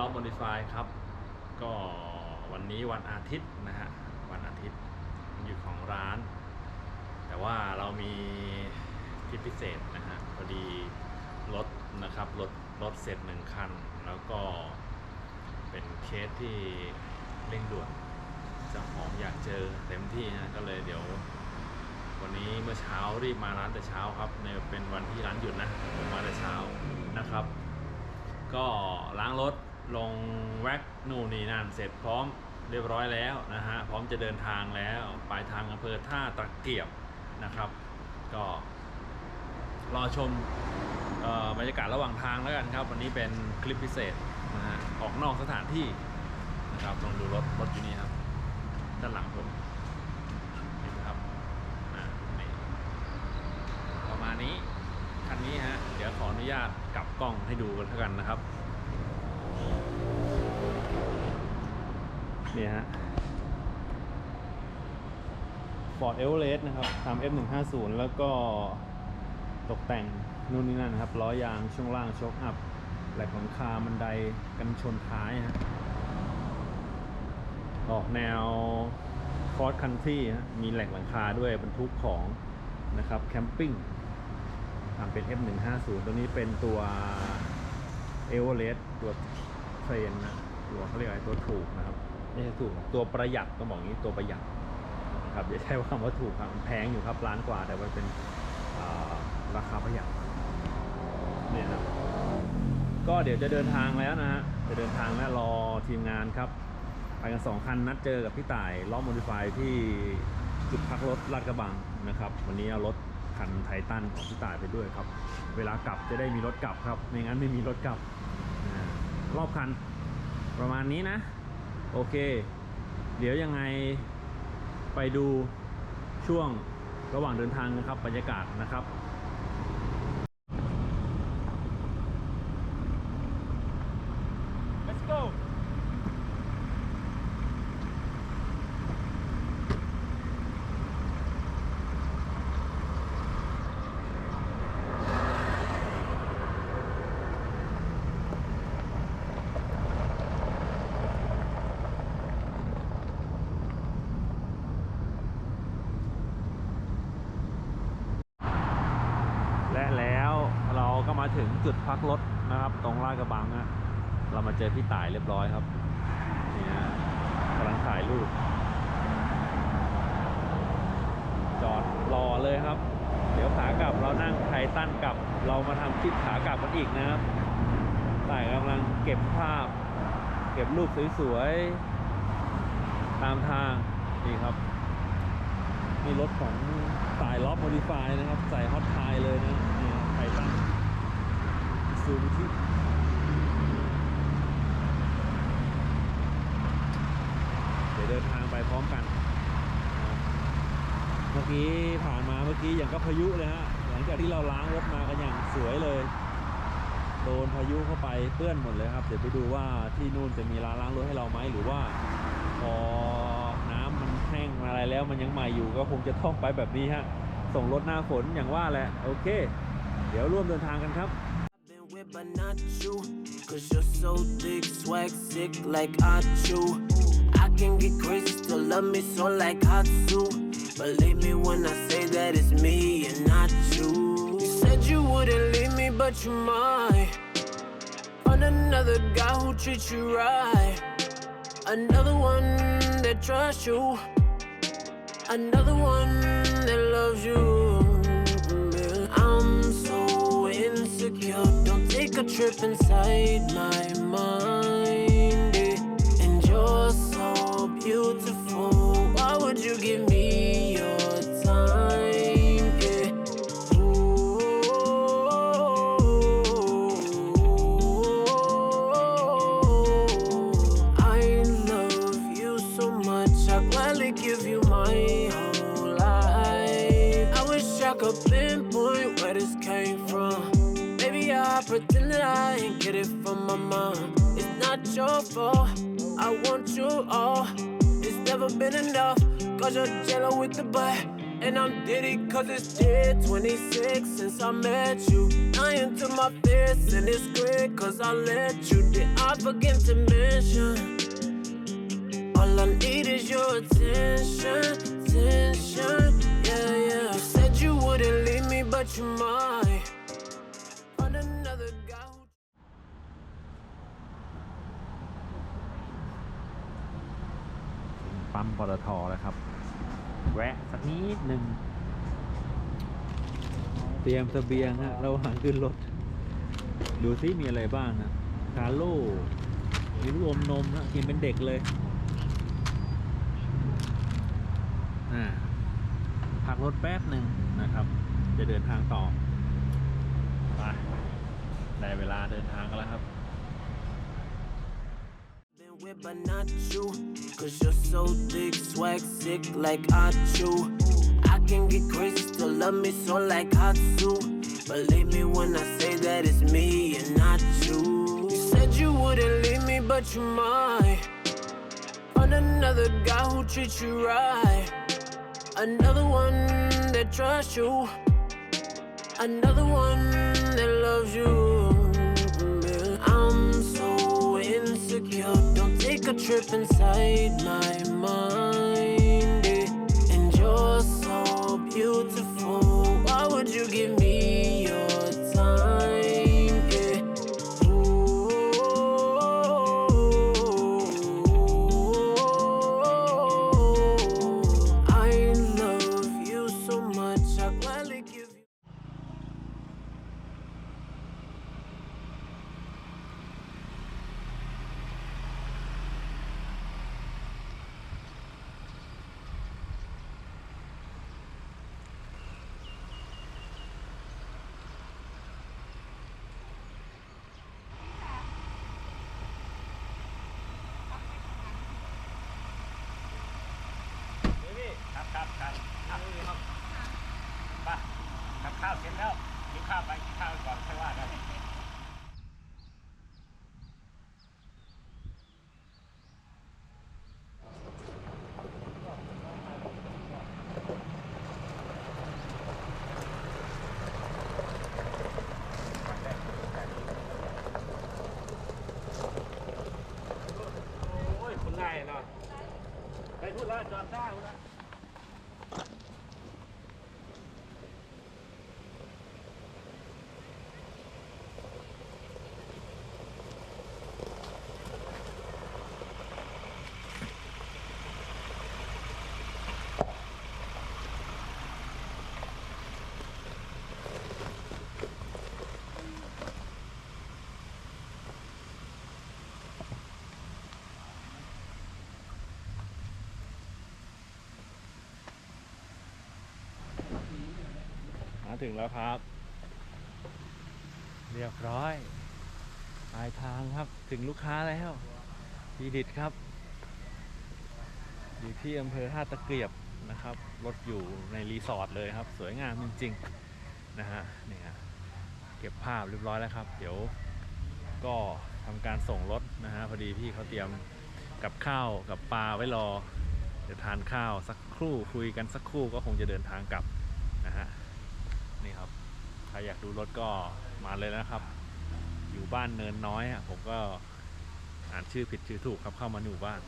ล้อม modify ครับ ก็วันนี้วันอาทิตย์นะฮะ วันอาทิตย์วันหยุดของร้าน แต่ว่าเรามีทิปพิเศษนะฮะ พอดีรถนะครับรถรถเสร็จหนึ่งคัน แล้วก็เป็นเคสที่เร่งด่วนเจ้าของอยากเจอเต็มที่นะก็เลยเดี๋ยว วันนี้เมื่อเช้ารีบมาร้านแต่เช้าครับในเป็นวันที่ร้านหยุดนะผมมาแต่เช้านะครับ ก็ล้างรถ ลงแว็กนู่นนี่นั่นเสร็จพร้อมเรียบร้อยแล้วนะฮะพร้อมจะเดินทางแล้วปลายทางอำเภอท่าตะเกียบนะครับ ก็รอชมออบรรยากาศระหว่างทางแล้วกันครับ วันนี้เป็นคลิปพิเศษนะฮะออกนอกสถานที่นะครับลองดูรถรถอยู่นี่ครับด้านหลังผมนี่นะครับประมาณนี้คันนี้ฮะเดี๋ยวขออนุญาตกลับกล้องให้ดูกันเท่ากันนะครับ นี่ฮะ Ford Everest นะครับตาม F150 แล้วก็ตกแต่งนู่นนี่นั่นนะครับล้อยางช่วงล่างโชคอัพแหลกหลังคาบันไดกันชนท้ายฮะออกแนว Cross Country ฮะมีแหลกหลังคาด้วยบรรทุกของนะครับแคมปิ้งทำเป็น F150 ตัวนี้เป็นตัว Everest ตัวเทรนนะตัวเขาเรียกอะไรตัวถูกนะครับ ไม่ใช่ถูกตัวประหยัดต้องบอกงี้ตัวประหยัดครับอย่าใช้คำว่าถูกครับมันแพงอยู่ครับล้านกว่า แต่มันเป็นราคาประหยัดเนี่ยครับก็เดี๋ยวจะเดินทางแล้วนะฮะจะเดินทางแล้วรอทีมงานครับไปกันสองคันนัดเจอกับพี่ต่ายล้อมโมดิฟายที่จุดพักรถลาดกระบังนะครับ วันนี้เอารถคันไททันของพี่ต่ายไปด้วยครับ เวลากลับจะได้มีรถกลับครับ ไม่งั้นไม่มีรถกลับรอบคันประมาณนี้นะ โอเค เดี๋ยวยังไงไปดูช่วงระหว่างเดินทางนะครับบรรยากาศนะครับ Let's go และแล้วเราก็มา ถึงจุดพักรถนะครับ ตรงลาดกระบังนะเรามาเจอพี่ต่ายเรียบร้อยครับนี่ฮะกำลังถ่ายรูปจอดรอเลยครับ เดี๋ยวขากลับเรานั่งไททันกลับ เรามาทำคลิปขากลับกันอีกนะครับต่ายกำลังเก็บภาพ เก็บรูปสวยๆ ตามทางนี่ครับมีรถของสายล็อบโมดิฟายนะครับ ใส่ฮอตไทเลยนะไททัน ซูมที่เดี๋ยวเดินทางไปพร้อมกัน เมื่อกี้ผ่านมาเมื่อกี้อย่างก็พายุเลยฮะ หลังจากที่เราล้างรถมากันอย่างสวยเลย โดนพายุเข้าไปเปื้อนหมดเลยครับ เดี๋ยวไปดูว่าที่นู่นจะมีร้านล้างรถให้เราไหมหรือว่าพอน้ำมันแห้งอะไรแล้วมันยังใหม่อยู่ก็คงจะต้องไปแบบนี้ฮะ ส่งรถหน้าฝนอย่างว่าแหละ โอเค เดี๋ยวร่วมเดินทางกันครับ but not you. Cause you're so thick, swag sick like I chew I can get crazy, still love me so like Hatsu Believe me when I say that it's me and not you. You said you wouldn't leave me but you might. Find another guy who treats you right. Another one that trusts you. Another one that loves you. Mm-hmm. I'm so insecure. A trip inside my mind. yeah. And you're so beautiful. Why would you give me that I ain't get it from my mom. It's not your fault. I want you all. It's never been enough. Cause you're jello with the butt. And I'm Diddy cause it's dead 26 since I met you. Lying to my fears and it's great cause I let you. Did I forget to mention? All I need is your attention, attention. Yeah, yeah. Said you wouldn't leave me, but you might. ปั๊มปตทแล้วครับ แวะสักนิดหนึ่งเตรียมเสบียงฮะเระหว่างขึ้นรถ ดูซิมีอะไรบ้างนะคาโล่มีลูกอมนมนะกินเป็นเด็กเลยอ่าพักรถแป๊บหนึ่งนะครับ จะเดินทางต่อไปได้เวลาเดินทางกันแล้วครับ With but not you. Cause you're so thick, swag sick like I chew I can get crazy, still love me so like Hatsu. Believe me when I say that it's me and not you. You said you wouldn't leave me but you might. Find another guy who treats you right. Another one that trusts you. Another one that loves you. I'm so insecure. A trip inside my mind. yeah. And you're so beautiful. Why would you give me ครับครับครับครับครับไปกับข้าวเสร็จแล้วกินข้าวไปกินข้าวก่อนค่อยว่ากันโอ้ยคุณง่ายเนาะไปพูดแล้วจอดได้พูดแล้ว มาถึงแล้วครับ เรียบร้อยปลายทางครับถึงลูกค้าแล้วพีดิตครับ อยู่ที่อำเภอท่าตะเกียบนะครับ รถอยู่ในรีสอร์ทเลยครับ สวยงามจริงๆนะฮะเนี่ยเก็บภาพเรียบร้อยแล้วครับ เดี๋ยวก็ทำการส่งรถนะฮะพอดีพี่เขาเตรียมกับข้าวกับปลาไว้รอเดี๋ยวทานข้าวสักครู่คุยกันสักครู่ก็คงจะเดินทางกลับนะฮะ นี่ครับ ใครอยากดูรถก็มาเลยนะครับ อยู่บ้านเนินน้อยอะผมก็อ่านชื่อผิดชื่อถูกครับเข้ามาอยู่บ้าน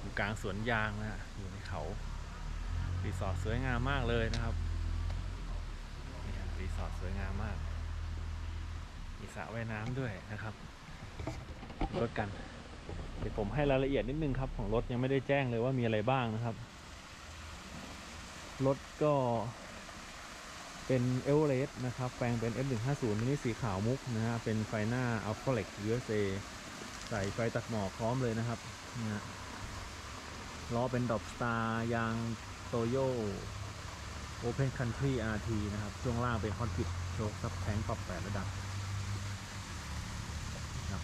อยู่กลางสวนยางนะฮะอยู่ในเขารีสอร์ทสวยงามมากเลยนะครับนี่รีสอร์ทสวยงามมาก มีสระว่ายน้ำด้วยนะครับรถกันเดี๋ยวผมให้รายละเอียดนิดนึงครับ ของรถยังไม่ได้แจ้งเลยว่ามีอะไรบ้างนะครับ รถก็ เป็นเอเวอเรสต์นะครับ แปลงเป็น F150 มินิสีขาวมุกนะฮะ เป็นไฟหน้า a l p h a l e x USA ใส่ไฟตัดหมอกพร้อมเลยนะครับนะฮะล้อเป็นดอ p สตาร์ยางโตโย Open Country RT นะครับ ช่วงล่างเป็นฮอตกิ t โชคซับแทงปรับแปดระดับครับ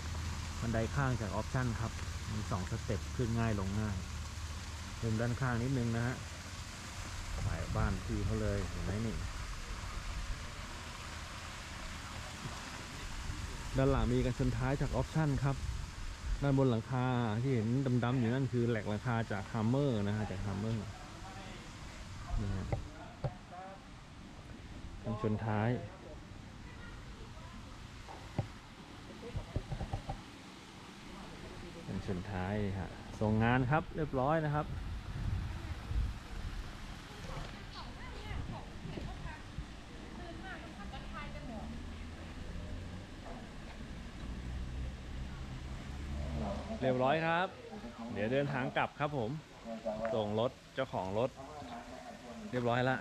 บันไดข้างจากออปชั่นครับ มีสองสเต็ปขึ้นง่ายลงง่ายมุมด้านข้างนิดนึงนะฮะถ่ายบ้านพี่เขาเลยเห็นไหมนี่ ด้านหลังมีกันชนท้ายจากออปชั่นครับ ด้านบนหลังคาที่เห็นดำๆอยู่นั่นคือแหลกหลังคาจากฮัมเมอร์นะฮะจากฮัมเมอร์นะฮะต้องชนท้ายเป็นชนท้ายฮะส่งงานครับเรียบร้อยนะครับ เรียบร้ อยครับ เดี๋ยวเดินทางกลับครับผม ส่งรถเจ้าของรถ เรียบร้อยละ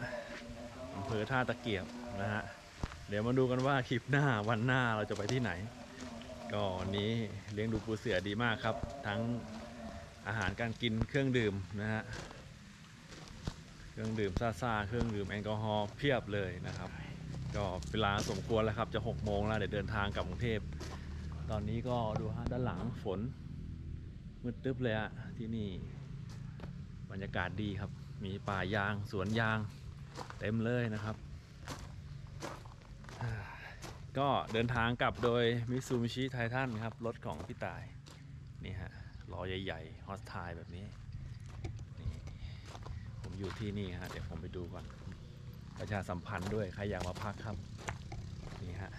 อำเภอท่าตะเกียบนะฮะ เดี๋ยวมาดูกันว่าคลิปหน้าวันหน้าเราจะไปที่ไหน ก็วันนี้เลี้ยงดูปูเสือดีมากครับ ทั้งอาหารการกินเครื่องดื่มนะฮะ เครื่องดื่มซ่าเครื่องดื่มแอลกอฮอล์เพียบเลยนะครับ ก็เวลาสมควรแล้วครับจะ6โมงแล้วเดี๋ยวเดินทางกลับกรุงเทพตอนนี้ก็ดูฮะด้านหลังฝน มืดตึ๊บเลยอะที่นี่บรรยากาศดีครับ มีป่ายางสวนยางเต็มเลยนะครับ ก็เดินทางกลับโดยมิซูมิชิไททันครับ รถของพี่ตาย นี่ฮะล้อใหญ่ๆฮอสไทแบบนี้นี่ผมอยู่ที่นี่ฮะ เดี๋ยวผมไปดูก่อน ประชาสัมพันธ์ด้วย ใครอยากมาพักครับ นี่ฮะ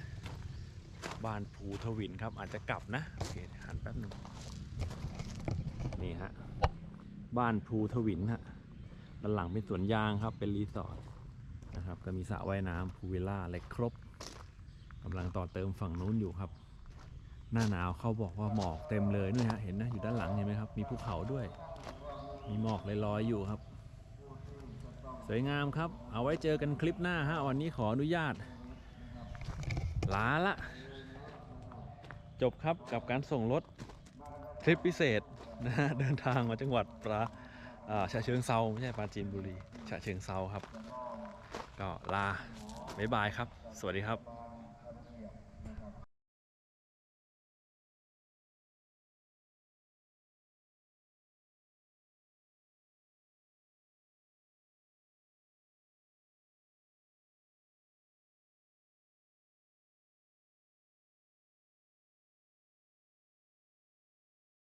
บ้านภูทวินครับ อาจจะกลับนะ โอเคหันแป๊บหนึ่ง นี่ฮะ บ้านภูทวินฮะด้านหลังเป็นสวนยางครับ เป็นรีสอร์ทนะครับ ก็มีสระว่ายน้ำพูวิลล่าอะไรครบกำลังต่อเติมฝั่งนู้นอยู่ครับ หน้าหนาวเขาบอกว่าหมอกเต็มเลยนู่ฮะ เห็นนะอยู่ด้านหลังเห็นไหมครับ มีภูเขาด้วย มีหมอกลอยๆอยู่ครับ สวยงามครับ เอาไว้เจอกันคลิปหน้าฮะ วันนี้ขออนุญาตลาละ จบครับกับการส่งรถทริปพิเศษ นะเดินทางมาจังหวัดปราฉะเชิงเซาไม่ใช่ปราจีนบุรีฉะเชิงเซาครับ ก็ลาบ๊ายบายครับ สวัสดีครับ